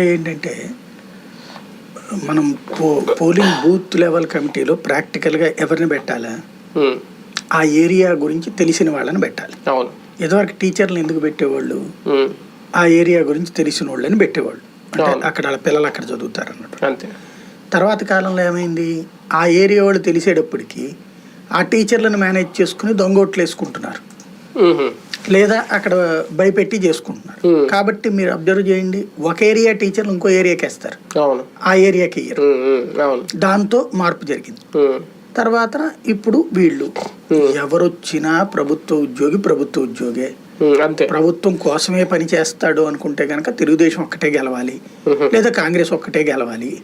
ఏంటంటే మనం పో పోలింగ్ బూత్ లెవెల్ కమిటీలో ప్రాక్టికల్గా ఎవరిని పెట్టాలా? ఆ ఏరియా గురించి తెలిసిన వాళ్ళని పెట్టాలి. ఇదివరకు టీచర్లు ఎందుకు పెట్టేవాళ్ళు? ఆ ఏరియా గురించి తెలిసిన వాళ్ళని పెట్టేవాళ్ళు. అంటే. అక్కడ వాళ్ళ పిల్లలు అక్కడ చదువుతారు అన్నట్టు తర్వాత కాలంలో ఏమైంది? ఆ ఏరియా వాళ్ళు తెలిసేటప్పటికి ఆ టీచర్లను మేనేజ్ చేసుకుని దొంగోట్లు వేసుకుంటున్నారు. లేదా అక్కడ భయపెట్టి చేసుకుంటున్నారు. కాబట్టి మీరు అబ్జర్వ్ చేయండి ఒక ఏరియా టీచర్లు ఇంకో ఏరియాకి వేస్తారు. ఆ ఏరియాకి ఇయ్యరు. దాంతో మార్పు జరిగింది. తర్వాత ఇప్పుడు వీళ్ళు. ఎవరొచ్చినా ప్రభుత్వ ఉద్యోగి ప్రభుత్వ ఉద్యోగే. అంతే. ప్రభుత్వం కోసమే పని చేస్తాడు అనుకుంటే కనుక తెలుగుదేశం ఒక్కటే గెలవాలి. లేదా కాంగ్రెస్ ఒక్కటే గెలవాలి.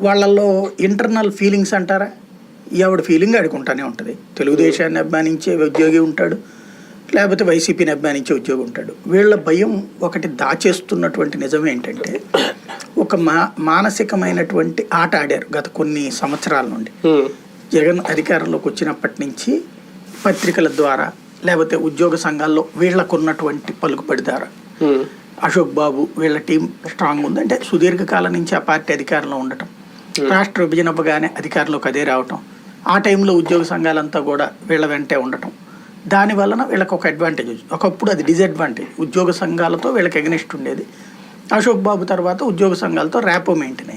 వాళ్ళల్లో ఇంటర్నల్ ఫీలింగ్స్ అంటారా? ఎవడ ఫీలింగ్ ఆడుకుంటానే ఉంటుంది. తెలుగుదేశాన్ని అభిమానించే ఉద్యోగి ఉంటాడు. లేకపోతే వైసీపీని అభిమానించే ఉద్యోగి ఉంటాడు. వీళ్ళ భయం ఒకటి దాచేస్తున్నటువంటి నిజం ఏంటంటే ఒక మా మానసికమైనటువంటి ఆట ఆడారు గత కొన్ని సంవత్సరాల నుండి. జగన్ అధికారంలోకి వచ్చినప్పటి నుంచి పత్రికల ద్వారా లేకపోతే ఉద్యోగ సంఘాల్లో వీళ్ళకు ఉన్నటువంటి పలుకుబడి ద్వారా అశోక్ బాబు వీళ్ళ టీం స్ట్రాంగ్ ఉంది. అంటే సుదీర్ఘకాలం నుంచి ఆ పార్టీ అధికారంలో ఉండటం. రాష్ట్ర విభజన అవ్వగానే అధికారంలోకి అదే రావటం. ఆ టైంలో ఉద్యోగ సంఘాలంతా కూడా వీళ్ళ వెంటే ఉండటం. దాని వలన వీళ్ళకి ఒక అడ్వాంటేజ్ వచ్చింది. ఒకప్పుడు అది డిసడ్వాంటేజ్ ఉద్యోగ సంఘాలతో వీళ్ళకి ఎగనిస్ట్ ఉండేది. అశోక్ బాబు తర్వాత ఉద్యోగ సంఘాలతో ర్యాపో మెయింటైన్ అయింది